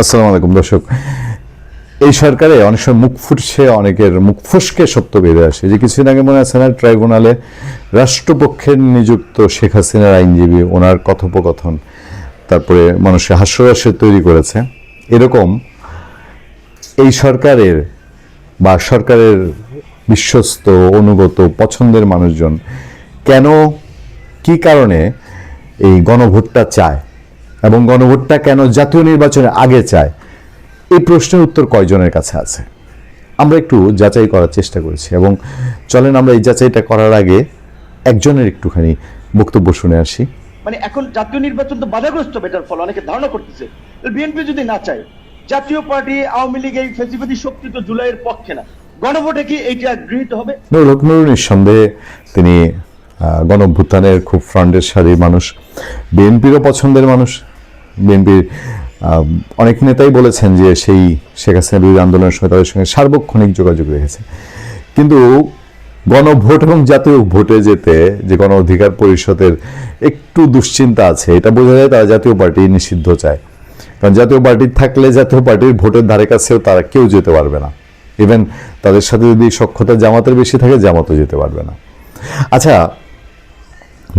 আসসালামু আলাইকুম, দর্শক। এই সরকারে অনেক সময় মুখ ফুটছে, অনেকের মুখ ফুসকে সত্য বেরিয়ে আসে। যে কিছুদিন আগে মনে আছে না, ট্রাইব্যুনালে রাষ্ট্রপক্ষের নিযুক্ত শেখ হাসিনার আইনজীবী, ওনার কথোপকথন, তারপরে মানুষের হাস্যরসের তৈরি করেছে। এরকম এই সরকারের বা সরকারের বিশ্বস্ত, অনুগত, পছন্দের মানুষজন কেন, কি কারণে এই গণভোটটা চায়? এবং গণভোটটা কেন জাতীয় নির্বাচনের আগে চায়? এই প্রশ্নের উত্তর কয়জনের কাছে আছে? আমরা একটু যাচাই করার চেষ্টা করেছি এবং চলেন আমরা এই যাচাইটা করার আগে একজনের একটুখানি বক্তব্য শুনে আসি। মানে এখন জাতীয় নির্বাচন তো বাধাগ্রস্ত হবে এটার ফলে অনেকে ধারণা করতেছে। বিএনপি যদি না চায় জাতীয় পার্টি আওয়ামী লীগ এই ফেসিবাদী শক্তি তো জুলাইয়ের পক্ষে না। গণভোটে কি এইটা গৃহীত হবে? নুরুল নিঃসন্দেহে তিনি আহ, গণঅভ্যুত্থানের খুব ফ্রন্টের সারির মানুষ। বিএনপিরও পছন্দের মানুষ। বিএনপির অনেক নেতাই বলেছেন যে সেই শেখ হাসিনা বিরোধী আন্দোলনের সময় তাদের সঙ্গে সার্বক্ষণিক যোগাযোগ রেখেছে। কিন্তু গণভোট এবং জাতীয় ভোটে যেতে যে গণ অধিকার পরিষদের একটু দুশ্চিন্তা আছে, এটা বোঝা যায় তারা জাতীয় পার্টি নিষিদ্ধ চায়। কারণ জাতীয় পার্টি থাকলে জাতীয় পার্টির ভোটের ধারে কাছেও তারা কেউ যেতে পারবে না। ইভেন তাদের সাথে যদি সক্ষতা জামাতের বেশি থাকে, জামাতও যেতে পারবে না। আচ্ছা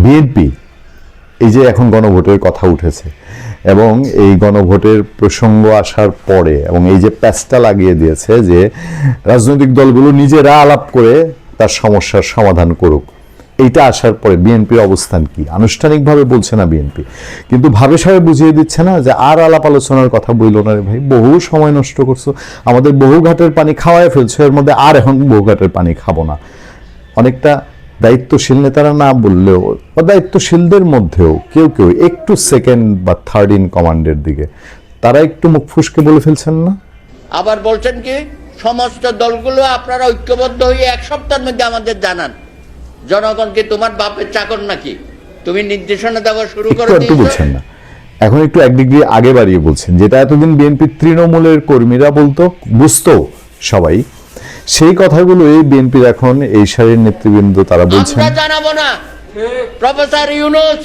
বিএনপি, এই যে এখন গণভোটের কথা উঠেছে এবং এই গণভোটের প্রসঙ্গ আসার পরে এবং এই যে প্যাচটা লাগিয়ে দিয়েছে যে রাজনৈতিক দলগুলো নিজেরা আলাপ করে তার সমস্যার সমাধান করুক, এইটা আসার পরে বিএনপির অবস্থান কি? আনুষ্ঠানিকভাবে বলছে না বিএনপি। কিন্তু ভাবে সাহেব বুঝিয়ে দিচ্ছে না যে আর আলাপ আলোচনার কথা বইল না রে ভাই। বহু সময় নষ্ট করছ। আমাদের বহু ঘাটের পানি খাওয়ায় ফেলছো, এর মধ্যে আর এখন বহু ঘাটের পানি খাব না। অনেকটা দায়িত্বশীল নেতারা না বললেও বা দায়িত্বশীলদের মধ্যেও কেউ কেউ একটু সেকেন্ড বা থার্ড ইন কমান্ডের দিকে। তারা একটু মুখ ফুসকে বলে ফেলছেন না? আবার বলছেন কি সমস্ত দলগুলো আপনারা ঐক্যবদ্ধ হয়ে এক সপ্তাহের মধ্যে আমাদের জানান। জনগণ কি তোমার বাপের চাকর নাকি? তুমি নির্দেশনা দেওয়া শুরু করে একটু বলছেন না। এখন একটু এক ডিগ্রি আগে বাড়িয়ে বলছেন। যেটা এতদিন বিএনপি তৃণমূলের কর্মীরা বলতো বুঝতো সবাই। সেই কথাগুলো এই বিএনপির এখন এই সারির নেতৃবৃন্দ তারা বলছেন। জানাব না। প্রফেসর ইউনুস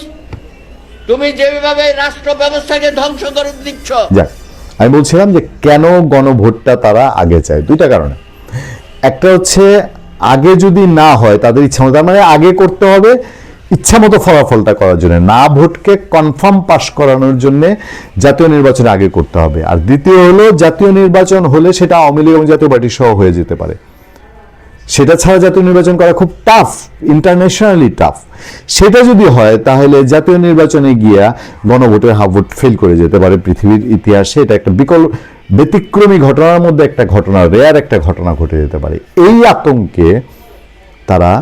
তুমি যেভাবে রাষ্ট্র ব্যবস্থাকে ধ্বংস করে দিচ্ছ। যাক আমি বলছিলাম যে কেন গণভোটটা তারা আগে চায়? দুইটা কারণে। একটা হচ্ছে আগে যদি না হয় তাদের ইচ্ছা মতো তার মানে আগে করতে হবে ইচ্ছা মতো ফলাফলটা করার জন্য, না ভোটকে কনফার্ম পাশ করানোর জন্য জাতীয় নির্বাচন আগে করতে হবে। আর দ্বিতীয় হলো, জাতীয় নির্বাচন হলে সেটা আওয়ামী লীগ এবং জাতীয় পার্টি সহ হয়ে যেতে পারে। সেটা ছাড়া জাতীয় নির্বাচন করা খুব টাফ ইন্টারন্যাশনালি টাফ সেটা যদি হয়, তাহলে জাতীয় নির্বাচনে গিয়া গণভোটের হাফ ভোট ফেল করে যেতে পারে পৃথিবীর ইতিহাসে। এটা একটা বিকল, ব্যতিক্রমী ঘটনার মধ্যে একটা ঘটনা রেয়ার একটা ঘটনা ঘটে যেতে পারে। এই আতঙ্কে তারা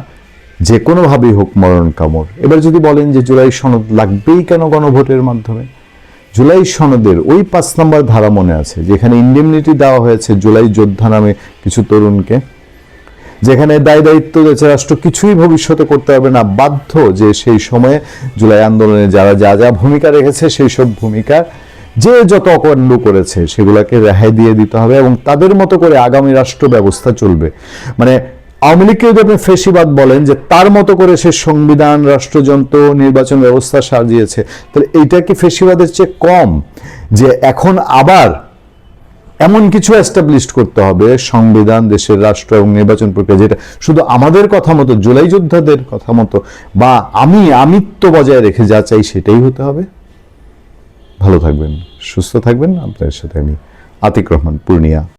যে কোনোভাবেই হোক মরণ কামড়। এবার যদি বলেন যে জুলাই সনদ লাগবেই কেন গণভোটের মাধ্যমে? জুলাই সনদের ওই পাঁচ নম্বর ধারা মনে আছে, যেখানে ইন্ডেমনিটি দেওয়া হয়েছে জুলাই যোদ্ধা নামে কিছু তরুণকে, যেখানে দায় দায়িত্ব রয়েছে রাষ্ট্র কিছুই ভবিষ্যতে করতে হবে না, বাধ্য যে সেই সময়ে জুলাই আন্দোলনে যারা যা যা ভূমিকা রেখেছে সেই সব ভূমিকা যে যত অকাণ্ড করেছে সেগুলোকে রেহাই দিয়ে দিতে হবে এবং তাদের মতো করে আগামী রাষ্ট্র ব্যবস্থা চলবে। মানে আওয়ামী লীগকে যদি আপনি ফেসিবাদ বলেন যে তার মতো করে সে সংবিধান, রাষ্ট্রযন্ত্র, নির্বাচন ব্যবস্থা সাজিয়েছে, তাহলে এইটা কি ফেসিবাদের চেয়ে কম? যে এখন আবার এমন কিছু এস্টাবলিশ করতে হবে, সংবিধান, দেশের রাষ্ট্র এবং নির্বাচন প্রক্রিয়া যেটা শুধু আমাদের কথা মতো, জুলাই যোদ্ধাদের কথা মতো, বা আমি আমিত্ব বজায় রেখে যা চাই সেটাই হতে হবে? ভালো থাকবেন, সুস্থ থাকবেন। আপনার সাথে আমি আতিক রহমান, পূর্ণিয়া।